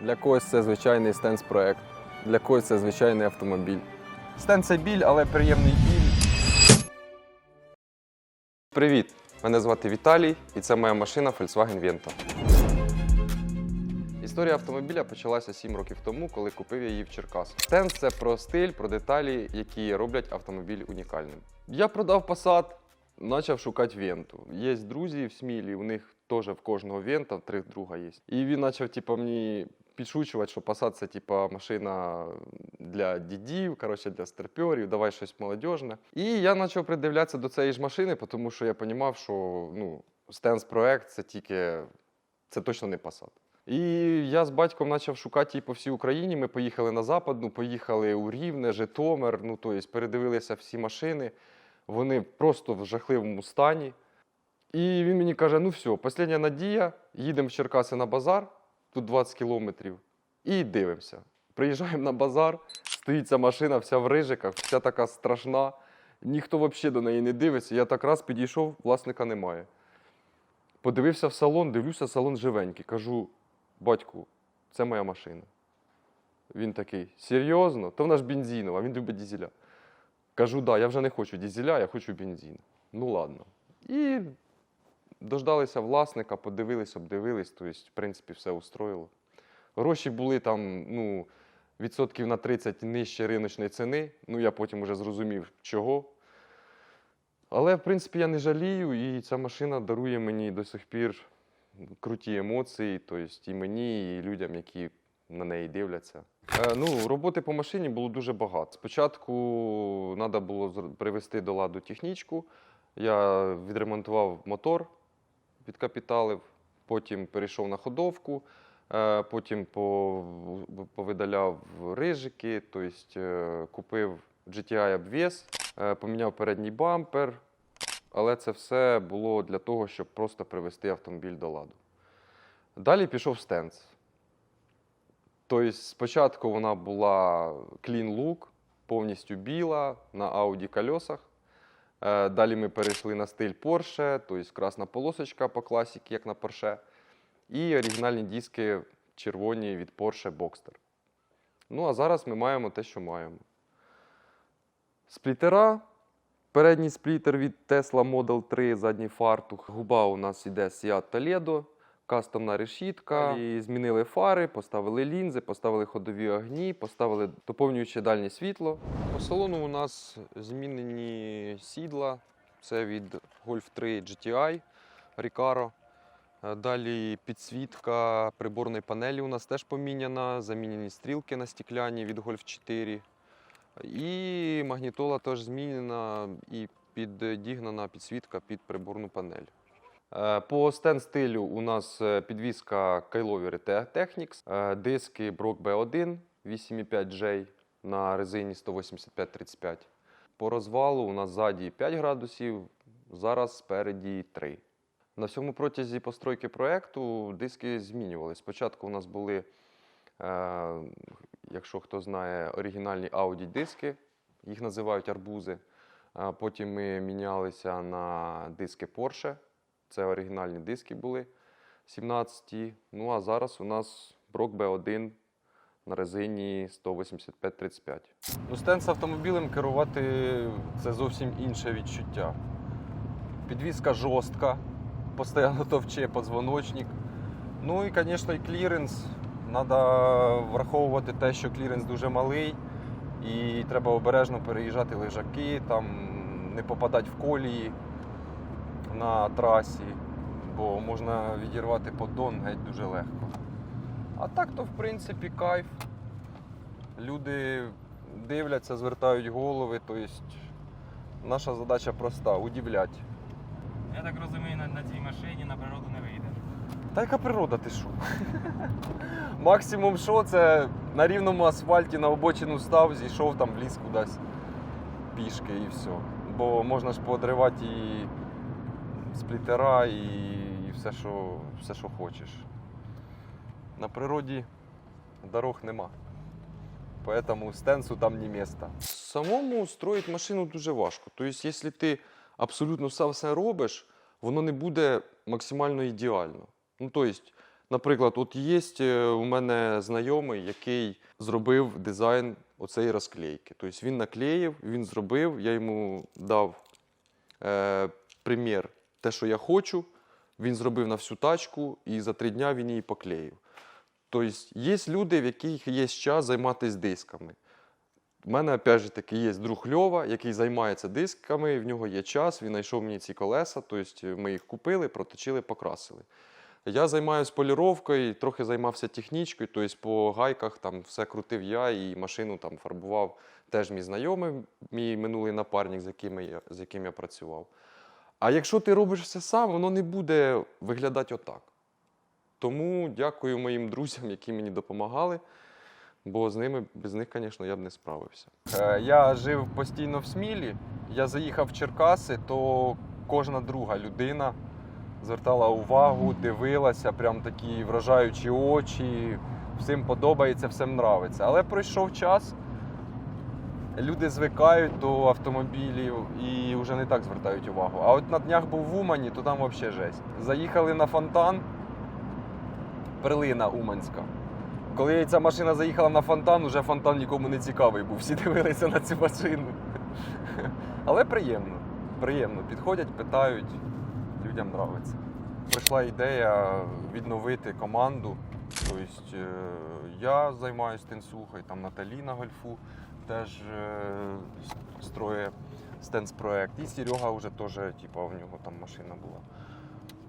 Для когось це звичайний стенс-проект, для когось це звичайний автомобіль. Стен це біль, але приємний біль. Привіт! Мене звати Віталій, і це моя машина Volkswagen Vento. Історія автомобіля почалася 7 років тому, коли купив я її в Черкасах. Стенс це про стиль, про деталі, які роблять автомобіль унікальним. Я продав Passat, почав шукати Венту. Є друзі в Смілі, у них теж в кожного Вента, три друга є. І він почав типу, мені підшучувати, що Passat це типу, машина для дідів, коротше, для старпьорів, давай щось молодіжне. І я почав придивлятися до цієї ж машини, тому що я розумів, що ну, стенс проект це тільки це точно не Passat. І я з батьком почав шукати її по всій Україні. Ми поїхали на Западну, поїхали у Рівне, Житомир. Ну, тобто передивилися всі машини. Вони просто в жахливому стані. І він мені каже: ну все, остання надія, їдемо в Черкаси на базар, тут 20 кілометрів, і дивимося. Приїжджаємо на базар, стоїть ця машина, вся в рижиках, вся така страшна. Ніхто взагалі до неї не дивиться. Я так раз підійшов, власника немає. Подивився в салон, дивлюся, салон живенький. Кажу, батьку, це моя машина. Він такий, серйозно? То вона ж бензинова, він любить дізеля. Кажу, да, я вже не хочу дізеля, я хочу бензин. Ну ладно. І дождалися власника, подивились, обдивились, тобто, в принципі, все устроїло. Гроші були там, ну, відсотків на 30 нижче риночної ціни. Ну, я потім вже зрозумів, чого. Але, в принципі, я не жалію, і ця машина дарує мені до сих пір круті емоції, тобто і мені, і людям, які на неї дивляться. Е, ну, роботи по машині було дуже багато. Спочатку треба було привести до ладу технічку. Я відремонтував мотор, підкапіталив, потім перейшов на ходовку, е, потім повидаляв рижики, тобто е, купив GTI обвес, поміняв передній бампер. Але це все було для того, щоб просто привести автомобіль до ладу. Далі пішов стенс. Тобто, спочатку вона була clean look, повністю біла на Audi колесах. Е, Далі ми перейшли на стиль Porsche, тобто красна полосочка по класіки, як на Porsche. І оригінальні диски червоні від Porsche Boxster. Ну, а зараз ми маємо те, що маємо. Сплітера. Передній сплітер від Tesla Model 3, задній фартух. Губа у нас іде Seat Toledo, кастомна решітка. І змінили фари, поставили лінзи, поставили ходові огні, поставили доповнююче дальнє світло. По салону у нас змінені сідла. Це від Golf 3 GTI Recaro. Е, Далі підсвітка приборної панелі у нас теж поміняна, замінені стрілки на стікляні від Golf 4. І магнітола теж змінена і піддігнана підсвітка під приборну панель. Е, По стен-стилю у нас е, підвізка Kailover Technics, е, диски Brock B1 8,5J на резині 185-35. По розвалу у нас ззаді 5 градусів, зараз спереді 3. На всьому протязі постройки проекту диски змінювалися. Спочатку у нас були якщо хто знає, оригінальні Audi диски, їх називають арбузи. Потім ми мінялися на диски Porsche. Це оригінальні диски були 17. Ну а зараз у нас Brock B1 на резині 185-35. Ну, стенс автомобілем керувати це зовсім інше відчуття. Підвізка жорстка, постійно товче позвоночник. Ну і, звісно, і кліренс. Треба враховувати те, що кліренс дуже малий, і треба обережно переїжджати лежаки, там не попадати в колії на трасі, бо можна відірвати поддон геть дуже легко. А так то, в принципі, кайф. Люди дивляться, звертають голови, тобто наша задача проста удивляти. Я так розумію, на, на цій машині на природу не вийдеш. Та яка природа, ти що? Максимум що це на рівному асфальті на обочину став, зійшов там в ліс кудись пішки і все. Бо можна ж подривати і сплітера, і, і все, що, все, що хочеш. На природі дорог нема. Поэтому стенсу там не місто. Самому строїти машину дуже важко. Тобто, якщо ти абсолютно все, все робиш, воно не буде максимально ідеально. Ну, тобто, Наприклад, от є е, у мене знайомий, який зробив дизайн оцеї розклейки. Тобто він наклеїв, він зробив, я йому дав е, примір, те, що я хочу. Він зробив на всю тачку і за три дня він її поклеїв. Тобто є люди, в яких є час займатися дисками. У мене, опять же таки, є друг Льова, який займається дисками, в нього є час, він знайшов мені ці колеса, тобто ми їх купили, проточили, покрасили. Я займаюся поліровкою, трохи займався технічкою, тобто по гайках там все крутив я і машину там фарбував теж мій знайомий, мій минулий напарник, з яким я, з яким я працював. А якщо ти робиш все сам, воно не буде виглядати отак. Тому дякую моїм друзям, які мені допомагали, бо з ними, без них, звісно, я б не справився. Е, Я жив постійно в Смілі. Я заїхав в Черкаси, то кожна друга людина звертала увагу, дивилася, прям такі вражаючі очі. Всім подобається, всім нравиться. Але пройшов час, люди звикають до автомобілів і вже не так звертають увагу. А от на днях був в Умані, то там взагалі жесть. Заїхали на фонтан, перлина Уманська. Коли ця машина заїхала на фонтан, уже фонтан нікому не цікавий був. Всі дивилися на цю машину. Але приємно. Приємно. Підходять, питають, людям подобається. Прийшла ідея відновити команду. Тобто е, я займаюся тенсухою, там Наталі на гольфу теж е, строє стенс-проект. І Серега вже теж, типу, в нього там машина була.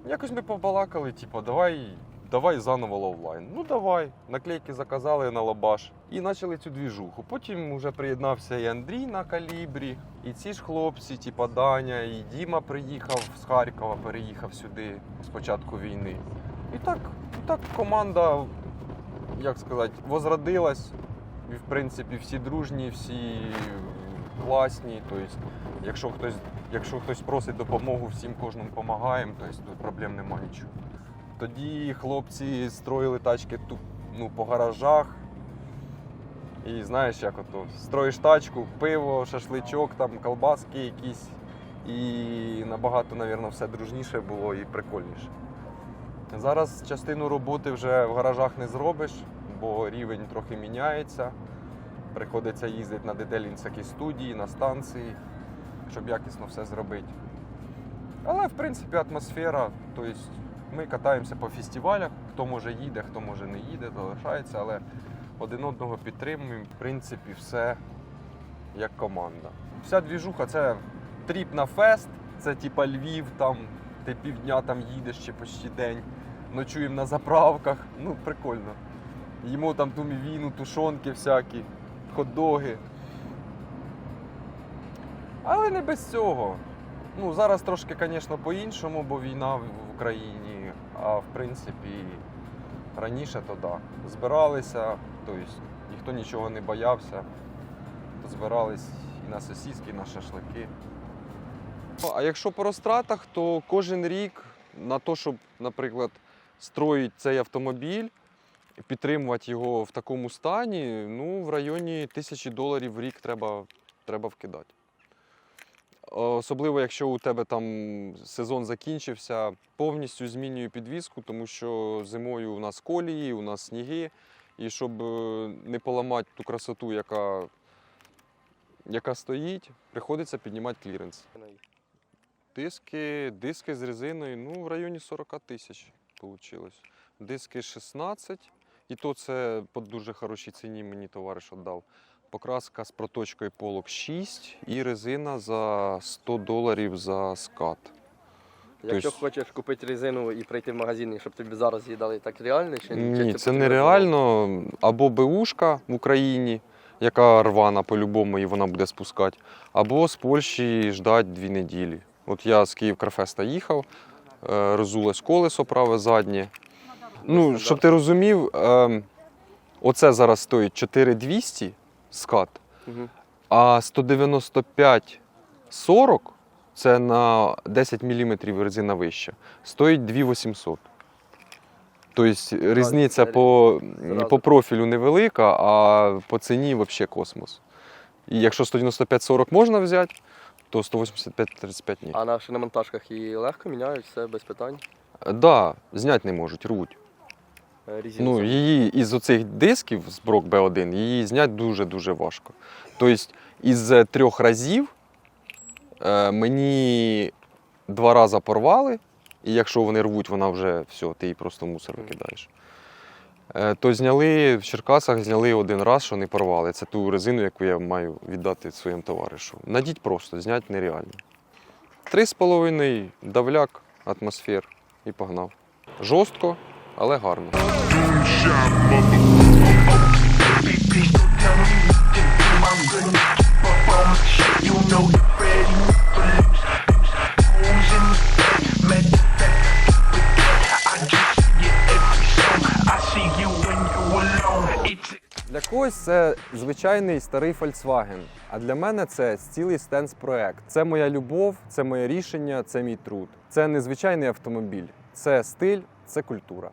Якось ми побалакали, типу, давай, давай заново ловлайн. Ну давай. Наклейки заказали на лабаш і почали цю двіжуху. Потім вже приєднався і Андрій на калібрі, і ці ж хлопці, типу Даня, і Діма приїхав з Харкова, переїхав сюди з початку війни. І так, і так команда, як сказати, возродилась. В принципі всі дружні, всі класні. Тобто, якщо хтось, якщо хтось просить допомогу, всім кожному допомагаємо, тобто тут проблем немає нічого. Тоді хлопці строїли тачки тут, ну, по гаражах. І знаєш, як ото строїш тачку, пиво, шашличок, там, колбаски якісь. І набагато, мабуть, все дружніше було і прикольніше. Зараз частину роботи вже в гаражах не зробиш, бо рівень трохи міняється. Приходиться їздити на детелінські студії, на станції, щоб якісно все зробити. Але в принципі атмосфера, тобто ми катаємося по фестивалях, хто може їде, хто може не їде, залишається, але один одного підтримуємо, в принципі, все як команда. Вся двіжуха це тріп на фест, це типа Львів, там ти півдня там їдеш чи почти день. Ночуємо на заправках. Ну, прикольно. Їмо там ту мівіну, тушонки всякі, хот-доги. Але не без цього. Ну, зараз трошки, звісно, по-іншому, бо війна в Україні. А в принципі, раніше то да. Збиралися, тобто ніхто нічого не боявся. То збирались і на сосиски, і на шашлики. А якщо по розтратах, то кожен рік на те, щоб, наприклад, строїть цей автомобіль, підтримувати його в такому стані, ну, в районі тисячі доларів в рік треба, треба вкидати. Особливо, якщо у тебе там сезон закінчився, повністю змінюю підвіску, тому що зимою у нас колії, у нас сніги. І щоб е, не поламати ту красоту, яка, яка стоїть, приходиться піднімати кліренс. Диски, диски з резиною, ну, в районі 40 тисяч вийшло. Диски 16, і то це по дуже хорошій ціні мені товариш віддав. Покраска з проточкою полок 6 і резина за 100 доларів за скат. Якщо Тобто- хочеш купити резину і прийти в магазин, щоб тобі зараз її дали, так реально чи Ні, чи це потрібно нереально. Або БУшка в Україні, яка рвана по-любому, і вона буде спускати, або з Польщі ждати дві неділі. От я з Київ Карфеста їхав, е, розулось колесо праве заднє. Ну, щоб ти розумів, ем, оце зараз стоїть 4200 скат, Мгм. а 195-40 це на 10 мм резина вища, стоїть 2800. Тобто різниця по, по профілю невелика, а по ціні взагалі космос. І якщо 195-40 можна взяти, то 185-35 ні. А на шиномонтажках її легко міняють, все без питань. Так, да, зняти не можуть, рвуть. Е. Ну, її із оцих дисків з Брок B1 її зняти дуже-дуже важко. Тобто, із е, трьох разів е, мені два рази порвали, і якщо вони рвуть, вона вже все, ти її просто в мусор викидаєш. То зняли в Черкасах, зняли один раз, що не порвали. Це ту резину, яку я маю віддати своєму товаришу. Надіть просто, зняти нереально. Три з половиною давляк, атмосфер і погнав. Жорстко, але гарно. Для когось це звичайний старий Volkswagen, а для мене це цілий стенс проект. Це моя любов, це моє рішення, це мій труд. Це незвичайний автомобіль, це стиль, це культура.